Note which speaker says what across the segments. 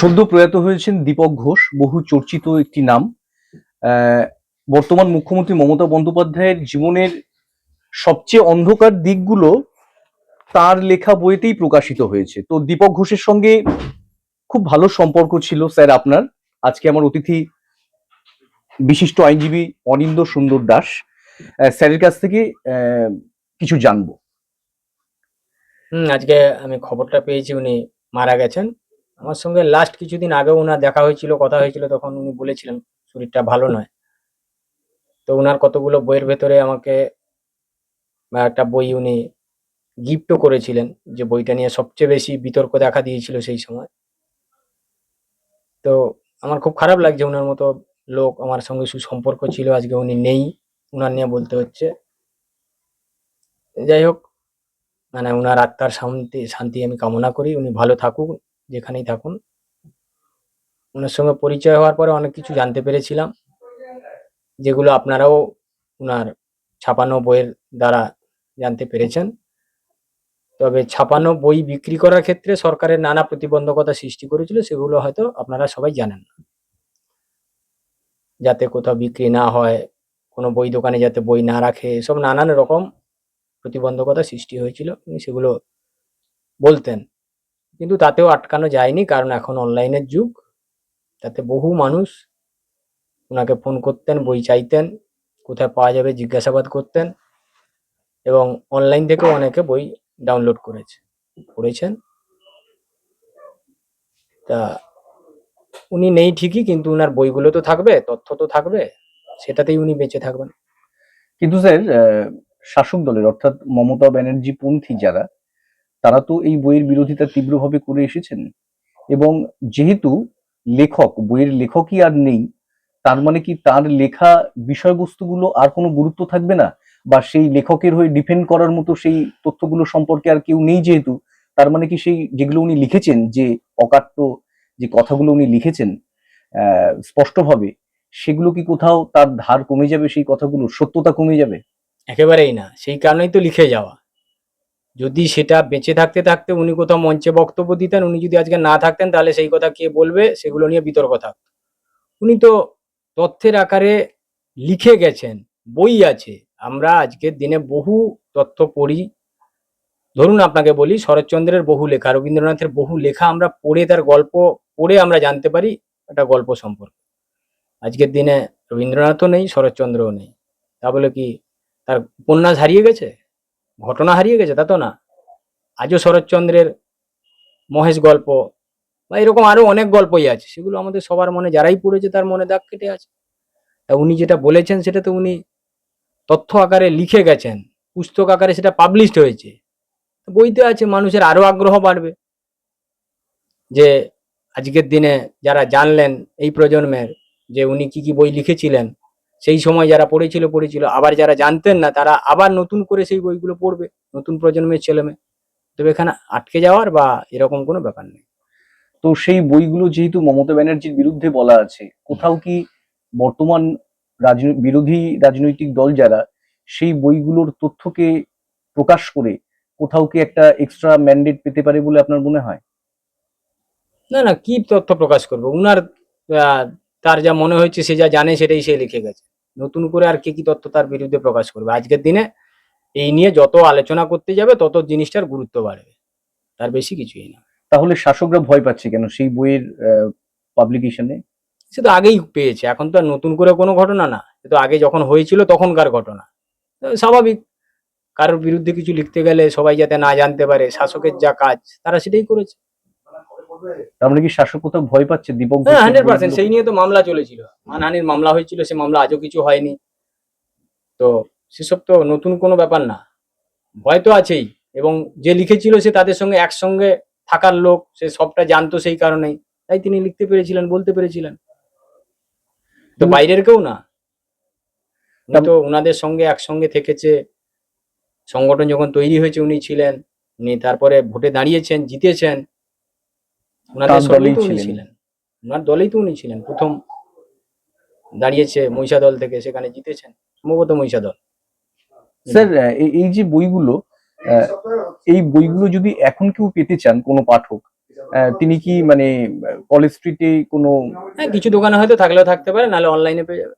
Speaker 1: সদ্য প্রয়াত হয়েছেন দীপক ঘোষ, বহু চর্চিত একটি নাম। বর্তমান মুখ্যমন্ত্রী মমতা বন্দ্যোপাধ্যায়ের জীবনের সবচেয়ে অন্ধকার দিকগুলো তার লেখা বইতেই প্রকাশিত হয়েছে। তো দীপক ঘোষের সঙ্গে খুব ভালো সম্পর্ক ছিল স্যার আপনার। আজকে আমার অতিথি বিশিষ্ট আইনজীবী অনিন্দ সুন্দর দাস। স্যারের কাছ থেকে কিছু জানব।
Speaker 2: আজকে আমি খবরটা পেয়েছি, উনি মারা গেছেন। আমার সঙ্গে লাস্ট কিছুদিন আগেও ওনার দেখা হয়েছিল, কথা হয়েছিল, তখন উনি বলেছিলেন শরীরটা ভালো নয়। তো ওনার কতগুলো বইয়ের ভেতরে আমাকে একটা বই উনি গিফটও করেছিলেন, যে বইটা নিয়ে সবচেয়ে বেশি বিতর্ক দেখা দিয়েছিল সেই সময়। তো আমার খুব খারাপ লাগছে ওনার মতো লোক, আমার সঙ্গে সুসম্পর্ক ছিল, আজকে উনি নেই ওনার নিয়ে বলতে হচ্ছে। যাই হোক মানে ওনার আত্মার শান্তি শান্তি আমি কামনা করি, উনি ভালো থাকুক। যেখানেই থাকুন। ওনার সঙ্গে পরিচয় হওয়ার পরে অনেক কিছু জানতে পেরেছিলাম, যেগুলো আপনারাও ওনার ছাপানো বইয়ের দ্বারা জানতে পেরেছেন। তবে ছাপানো বই বিক্রি করার ক্ষেত্রে সরকারের নানা প্রতিবন্ধকতা সৃষ্টি করেছিল, সেগুলো হয়তো আপনারা সবাই জানেন যাতে কোথাও বিক্রি না হয়, কোনো বই দোকানে যাতে বই না রাখে, এসব নানান রকম প্রতিবন্ধকতা সৃষ্টি হয়েছিল। সেগুলো বলতেন। কিন্তু তাতেও আটকানো যায়নি, কারণ এখন অনলাইনের যুগ। তাতে বহু মানুষ ওনাকে ফোন করতেন, বই চাইতেন, কোথায় পাওয়া যাবে জিজ্ঞাসাবাদ করতেন এবং অনলাইন থেকেও অনেকে বই ডাউনলোড করেছে, পড়েছেন। তা উনি নেই ঠিকই, কিন্তু উনার বইগুলো তো থাকবে, তথ্য তো থাকবে, সেটাতেই উনি বেঁচে থাকবেন।
Speaker 1: কিন্তু স্যার শাসক দলের, অর্থাৎ মমতা ব্যানার্জি পন্থী যারা তারা তো এই বইয়ের বিরোধিতা তীব্রভাবে করে এসেছেন। এবং যেহেতু লেখক, বইয়ের লেখকই আর নেই, তার মানে কি তার লেখা বিষয়বস্তুগুলো আর কোনো গুরুত্ব থাকবে না? বা সেই লেখকের হয়ে ডিফেন্ড করার মতো সেই তথ্যগুলো সম্পর্কে আর কেউ নেই যেহেতু, তার মানে কি সেই যেগুলো উনি লিখেছেন, যে অকাট্য যে কথাগুলো উনি লিখেছেন স্পষ্টভাবে, সেগুলো কি কোথাও তার ধার কমে যাবে সেই কথাগুলো? সত্যতা কমে যাবে?
Speaker 2: একেবারেই না। সেই কারণেই তো লিখে যাওয়া। যদি সেটা বেঁচে থাকতে থাকতে উনি কোথাও মঞ্চে বক্তব্য দিতেন, উনি যদি আজকে না থাকতেন তাহলে সেই কথা কে বলবে সেগুলো নিয়ে বিতর্ক থাকতো উনি তো তথ্যের আকারে লিখে গেছেন, বই আছে। আমরা আজকের দিনে বহু তথ্য পড়ি। ধরুন আপনাকে বলি, শরৎচন্দ্রের বহু লেখা, রবীন্দ্রনাথের বহু লেখা আমরা পড়ে তার গল্প পড়ে আমরা জানতে পারি, একটা গল্প সম্পর্কে। আজকের দিনে রবীন্দ্রনাথও নেই, শরৎচন্দ্রও নেই। তা বলে কি তার উপন্যাস হারিয়ে গেছে? ঘটনা হারিয়ে গেছে, তা তো না। আজও শরৎচন্দ্রের মহেশ গল্প বা এরকম আরও অনেক গল্পই আছে, সেগুলো আমাদের সবার মনে, যারাই পড়েছে তার মনে দাগ কেটে আছে। তা উনি যেটা বলেছেন সেটা তো উনি তথ্য আকারে লিখে গেছেন, পুস্তক আকারে সেটা পাবলিশড হয়েছে। বইতে আছে মানুষের আরও আগ্রহ বাড়বে যে আজকের দিনে যারা জানলেন এই প্রজন্মের যে উনি কি কি বই লিখেছিলেন সেই সময় যারা পড়েছিল পড়েছিল। আবার যারা জানতেন না তারা আবার নতুন করে সেই বইগুলো পড়বে নতুন প্রজন্মের ছেলেমেয়ে তবে এখানে আটকে যাওয়ার বা এরকম কোনো ব্যাপার নেই।
Speaker 1: তো সেই বইগুলো যেহেতু মমতা ব্যানার্জির বিরুদ্ধে বলা আছে কোথাও কি বর্তমান বিরোধী রাজনৈতিক দল যারা সেই বইগুলোর তথ্যকে প্রকাশ করে কোথাও কি একটা এক্সট্রা ম্যান্ডেট পেতে পারে বলে আপনার মনে হয়?
Speaker 2: না না কি তথ্য প্রকাশ করব? উনার আহ, তার যা মনে হয়েছে সে যা জানে সেটাই সে লিখে গেছে। নতুন করে আর কে কি তথ্য তার বিরুদ্ধে প্রকাশ করবে। আজকের দিনে এই নিয়ে যত আলোচনা করতে যাবে তত জিনিসটার গুরুত্ব বাড়বে। তার বেশি কিছুই না।
Speaker 1: তাহলে শাসকরা ভয় পাচ্ছে কেন? সেই বইয়ের পাবলিকেশনে
Speaker 2: সে তো আগেই পেয়েছে। এখন তো আর নতুন করে কোনো ঘটনা না। সে তো আগে যখন হয়েছিল তখনকার ঘটনা। স্বাভাবিক। কারোর বিরুদ্ধে কিছু লিখতে গেলে সবাই যাতে না জানতে পারে শাসকের যা কাজ তারা সেটাই করেছে।
Speaker 1: তার মানে কি শাসক কোথাও ভয় পাচ্ছে? দীপক
Speaker 2: হ্যাঁ হান্ড্রেড পার্সেন্ট সেই নিয়ে তো মামলা চলেছিল। মানহানির মামলা হয়েছিল সে মামলা আজও কিছু হয়নি। তো সেসব তো নতুন কোনো ব্যাপার না। ভয় তো আছেই এবং যে লিখেছিল সে তাদের সঙ্গে একসঙ্গে থাকার লোক সে সবটা জানতো সেই কারণেই। তাই তিনি লিখতে পেরেছিলেন বলতে পেরেছিলেন। তো বাইরের কেউ না। উনি
Speaker 1: তো
Speaker 2: ওনাদের সঙ্গে একসঙ্গে থেকেছে। সংগঠন যখন তৈরি হয়েছে উনি ছিলেন। উনি তারপরে ভোটে দাঁড়িয়েছেন জিতেছেন। ওনাদের
Speaker 1: দলেই ছিলেন।
Speaker 2: ছিলেন। ওনার দলেই তো উনি ছিলেন। প্রথম দাঁড়িয়েছে মহিষা দল থেকে সেখানে জিতেছেন। সম্ভবত মহিষা দল
Speaker 1: স্যার এই- যে বইগুলো এই বইগুলো যদি এখন কেউ পেতে চান কোনো পাঠক তিনি কি মানে কলেজ স্ট্রিটে কোনো
Speaker 2: হ্যাঁ কিছু দোকানে হয়তো থাকলেও থাকতে পারে নাহলে অনলাইনে পেয়ে যাবে।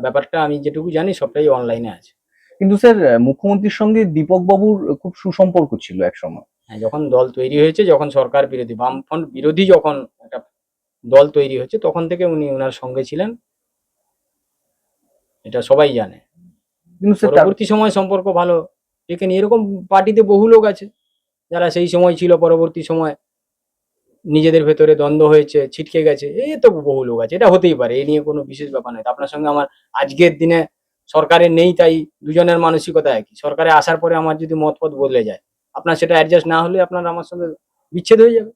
Speaker 2: ব্যাপারটা আমি যেটুকু জানি সবটাই অনলাইনে আছে।
Speaker 1: কিন্তু স্যার মুখ্যমন্ত্রীর সঙ্গে দীপক বাবুর খুব সুসম্পর্ক ছিল এক সময়
Speaker 2: যখন দল তৈরি হয়েছে যখন সরকার বিরোধী বামফ্রন্ট বিরোধী যখন একটা দল তৈরি হয়েছে তখন থেকে উনি ওনার সঙ্গে ছিলেন। এটা সবাই জানে।
Speaker 1: কিন্তু
Speaker 2: পরবর্তী সময় সম্পর্ক ভালো। এখানে এরকম পার্টিতে বহু লোক আছে যারা সেই সময় ছিল পরবর্তী সময় নিজেদের ভেতরে দ্বন্দ্ব হয়েছে ছিটকে গেছে এই তো বহু লোক আছে। এটা হতেই পারে এই নিয়ে কোনো বিশেষ ব্যাপার নয়। আপনার সঙ্গে আমার আজকের দিনে সরকারে নেই তাই দুজনের মানসিকতা একই। সরকারে আসার পরে আমার যদি মতপথ বদলে যায় আপনার সেটা অ্যাডজাস্ট না হলে আপনার আমার সঙ্গে বিচ্ছেদ হয়ে যাবে।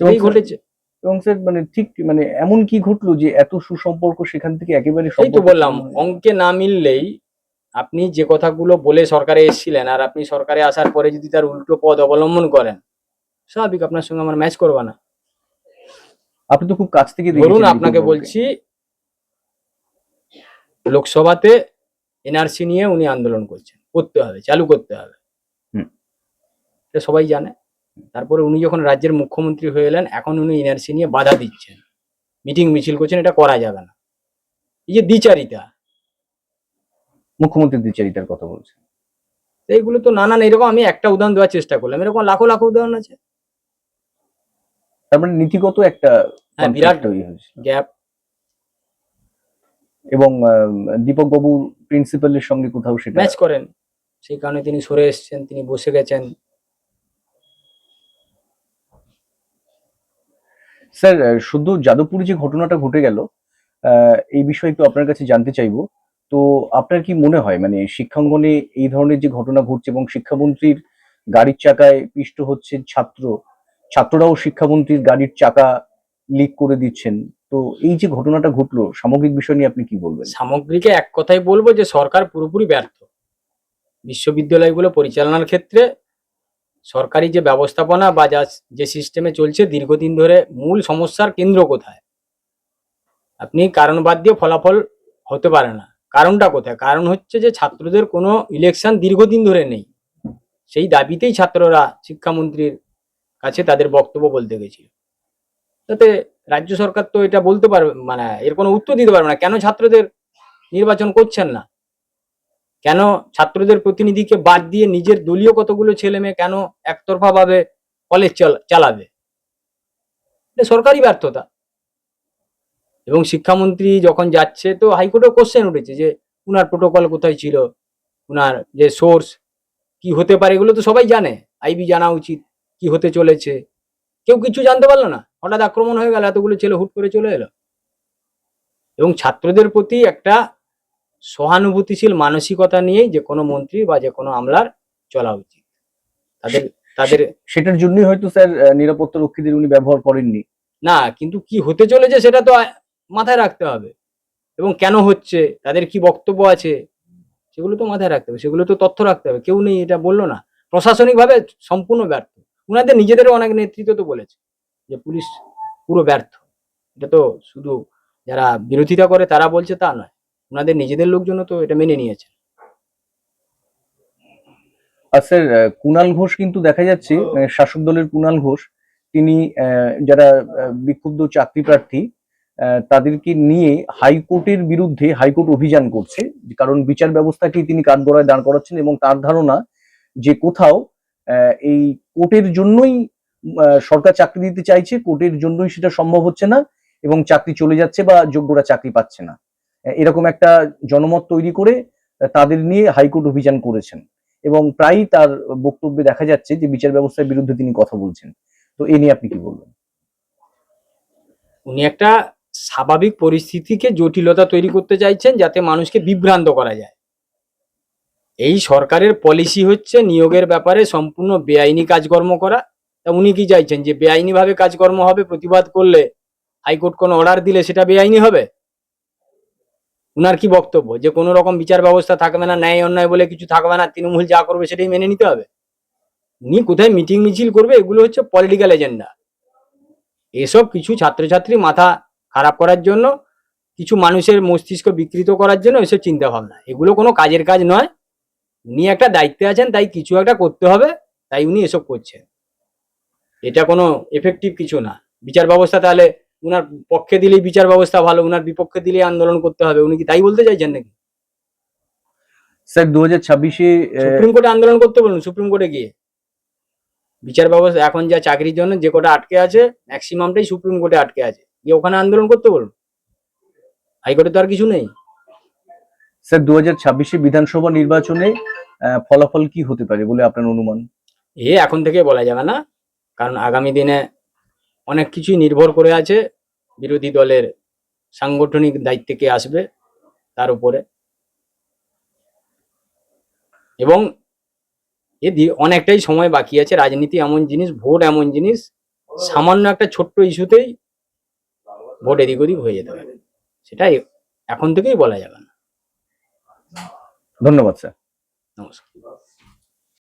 Speaker 2: এই ঘটেছে।
Speaker 1: এবং স্যার মানে ঠিক মানে এমন কি ঘটলো যে এত সুসম্পর্ক সেখান থেকে একেবারে
Speaker 2: এই তো বললাম অঙ্কে না মিললেই আপনি যে কথাগুলো বলে সরকারে এসেছিলেন আর আপনি সরকারে আসার পরে যদি তার উল্টো পদ অবলম্বন করেন স্বাভাবিক আপনার সঙ্গে আমার ম্যাচ করবে না।
Speaker 1: আপনি তো খুব কাছ থেকে
Speaker 2: ধরুন আপনাকে বলছি লোকসভাতে এনআরসি নিয়ে উনি আন্দোলন করছেন করতে হবে চালু করতে হবে। এটা সবাই জানে। তারপরে উনি যখন রাজ্যের মুখ্যমন্ত্রী হয়ে এলেন এখন উনি এনআরসি নিয়ে বাধা দিচ্ছেন। মিটিং মিছিল করছেন এটা করা যাবে না। এই যে দ্বিচারিতা
Speaker 1: মুখ্যমন্ত্রী দ্বিচারিতার কথা বলছেন।
Speaker 2: এইগুলো তো নানান এরকম আমি একটা উদাহরণ দেওয়ার চেষ্টা করলাম। এরকম লাখো লাখো উদাহরণ আছে।
Speaker 1: তার মানে নীতিগত একটা
Speaker 2: হ্যাঁ বিরাট গ্যাপ।
Speaker 1: এবং দীপক বাবু প্রিন্সিপালের সঙ্গে কোথাও সেটা
Speaker 2: ম্যাচ করেন। সেই কারণে তিনি সরে এসেছেন তিনি বসে গেছেন।
Speaker 1: স্যার শুধু যাদবপুরে যে ঘটনাটা ঘটে গেল এই বিষয়ে একটু আপনার কাছে জানতে চাইব। তো আপনার কি মনে হয় মানে শিক্ষাঙ্গনে এই ধরনের যে ঘটনা ঘটছে এবং শিক্ষামন্ত্রীর গাড়ির চাকায় পিষ্ট হচ্ছে ছাত্র, ছাত্ররাও শিক্ষামন্ত্রীর গাড়ির চাকা লিক করে দিচ্ছেন। তো এই যে ঘটনাটা ঘটলো, সামগ্রিক বিষয় নিয়ে আপনি কি বলবেন?
Speaker 2: সামগ্রিকে এক কথাই বলব যে সরকার পুরোপুরি ব্যর্থ। বিশ্ববিদ্যালয়গুলো পরিচালনার ক্ষেত্রে সরকারি যে ব্যবস্থাপনা বা যা যে সিস্টেমে চলছে দীর্ঘদিন ধরে মূল সমস্যার কেন্দ্র কোথায়? আপনি কারণ বাদ দিয়ে ফলাফল হতে পারে না। কারণটা কোথায়? কারণ হচ্ছে যে ছাত্রদের কোনো ইলেকশন দীর্ঘদিন ধরে নেই। সেই দাবিতেই ছাত্ররা শিক্ষামন্ত্রীর কাছে তাদের বক্তব্য বলতে গেছিল। তাতে রাজ্য সরকার তো এটা বলতে পারবে মানে এর কোনো উত্তর দিতে পারবে না। কেন ছাত্রদের নির্বাচন করছেন না? কেন ছাত্রদের প্রতিনিধিকে বাদ দিয়ে নিজের দলীয় কতগুলো ছেলে মেয়ে কেন একতরফা ভাবে কলেজ চালাবে? এটা সরকারি ব্যর্থতা। এবং শিক্ষামন্ত্রী যখন যাচ্ছে তো হাইকোর্টে কোশ্চেন উঠেছে যে উনার প্রোটোকল কোথায় ছিল? উনার যে সোর্স কি হতে পারে এগুলো তো সবাই জানে। আইবি জানা উচিত, কি হতে চলেছে? কেউ কিছু জানতে পারল না। হঠাৎ আক্রমণ হয়ে গেল, এতগুলো ছেলে হুট করে চলে এলো। এবং ছাত্রদের প্রতি একটা সহানুভূতিশীল মানসিকতা নিয়েই যে কোনো মন্ত্রী বা যে কোনো আমলার চলা উচিত। তাদের তাদের
Speaker 1: সেটার জন্যই হয়তো স্যার নিরাপত্তা রক্ষীদের উনি ব্যবহার করেননি।
Speaker 2: না কিন্তু কি হতে চলেছে সেটা তো মাথায় রাখতে হবে। এবং কেন হচ্ছে তাদের কি বক্তব্য আছে সেগুলো তো মাথায় রাখতে হবে। সেগুলো তো তথ্য রাখতে হবে। কেউ নেই এটা বলল না। প্রশাসনিকভাবে সম্পূর্ণ ব্যর্থ। উনাদের নিজেদেরও অনেক নেতৃত্ব তো বলেছে যে পুলিশ পুরো ব্যর্থ। এটা তো শুধু যারা বিরোধিতা করে তারা বলছে তা নয়। উনাদের নিজেদের লোকজন তো এটা মেনে নিয়েছে
Speaker 1: আর স্যার কুণাল ঘোষ কিন্তু দেখা যাচ্ছে শাসক দলের কুণাল ঘোষ তিনি যারা বিক্ষুব্ধ চাকরি প্রার্থী তাদেরকে নিয়ে হাইকোর্টের বিরুদ্ধে হাইকোর্ট অভিযান করছে কারণ বিচার ব্যবস্থাকে তিনি কাঠগড়ায় দাঁড় করাচ্ছেন এবং তার ধারণা যে কোথাও আহ, এই কোর্টের জন্যই সরকার চাকরি দিতে চাইছে কোর্টের জন্যই সেটা সম্ভব হচ্ছে না এবং চাকরি চলে যাচ্ছে বা যোগ্যরা চাকরি পাচ্ছে না। এরকম একটা জনমত তৈরি করে তাদের নিয়ে হাইকোর্ট অভিযান করেছেন এবং প্রায়ই তার বক্তব্যে দেখা যাচ্ছে যে বিচার ব্যবস্থার বিরুদ্ধে তিনি কথা বলছেন। তো এ নিয়ে আপনি কি বলবেন?
Speaker 2: উনি একটা স্বাভাবিক পরিস্থিতিকে জটিলতা তৈরি করতে চাইছেন যাতে মানুষকে বিভ্রান্ত করা যায়। এই সরকারের পলিসি হচ্ছে নিয়োগের ব্যাপারে সম্পূর্ণ বেআইনি কাজকর্ম করা। তা উনি কি চাইছেন? যে বেআইনি ভাবে কাজকর্ম হবে, প্রতিবাদ করলে হাইকোর্ট কোনো অর্ডার দিলে সেটা বেআইনি হবে? উনার কি বক্তব্য? যে কোনো রকম বিচার ব্যবস্থা থাকবে না, ন্যায় অন্যায় বলে কিছু থাকবে না, তৃণমূল যা করবে সেটাই মেনে নিতে হবে। উনি কোথায় মিটিং মিছিল করবে এগুলো হচ্ছে পলিটিক্যাল এজেন্ডা এসব কিছু ছাত্রছাত্রী মাথা খারাপ করার জন্য, কিছু মানুষের মস্তিষ্ক বিকৃত করার জন্য এসব চিন্তা ভাবনা এগুলো কোনো কাজের কাজ নয়। উনি একটা দায়িত্বে আছেন, তাই কিছু একটা করতে হবে, তাই উনি এসব করছেন। এটা কোনো এফেক্টিভ কিছু না। বিচার ব্যবস্থা তাহলে উনার পক্ষে দিলেই বিচার ব্যবস্থা ভালো উনার বিপক্ষে দিলেই আন্দোলন করতে হবে। উনি কি তাই বলতে চাইছেন নাকি?
Speaker 1: স্যার দু হাজার ছাব্বিশে
Speaker 2: সুপ্রিম কোর্টে আন্দোলন করতে বলুন সুপ্রিম কোর্টে গিয়ে। বিচার ব্যবস্থা এখন যা চাকরির জন্য যে কটা আটকে আছে ম্যাক্সিমামটাই সুপ্রিম কোর্টে আটকে আছে। গিয়ে ওখানে আন্দোলন করতে বলুন। হাইকোর্টে তো আর কিছু নেই।
Speaker 1: স্যার দু হাজার ছাব্বিশে বিধানসভা নির্বাচনে ফলাফল কি হতে পারে বলে আপনার অনুমান?
Speaker 2: এ এখন থেকে বলা যাবে না। কারণ আগামী দিনে অনেক কিছুই নির্ভর করে আছে। বিরোধী দলের সাংগঠনিক দায়িত্বে কে আসবে তার উপরে। এবং এ অনেকটাই সময় বাকি আছে। রাজনীতি এমন জিনিস ভোট এমন জিনিস সামান্য একটা ছোট্ট ইস্যুতেই ভোট এদিক ওদিক হয়ে যেতে পারে। সেটাই এখন থেকেই বলা যাবে না।
Speaker 1: ধন্যবাদ স্যার।
Speaker 2: নমস্কার।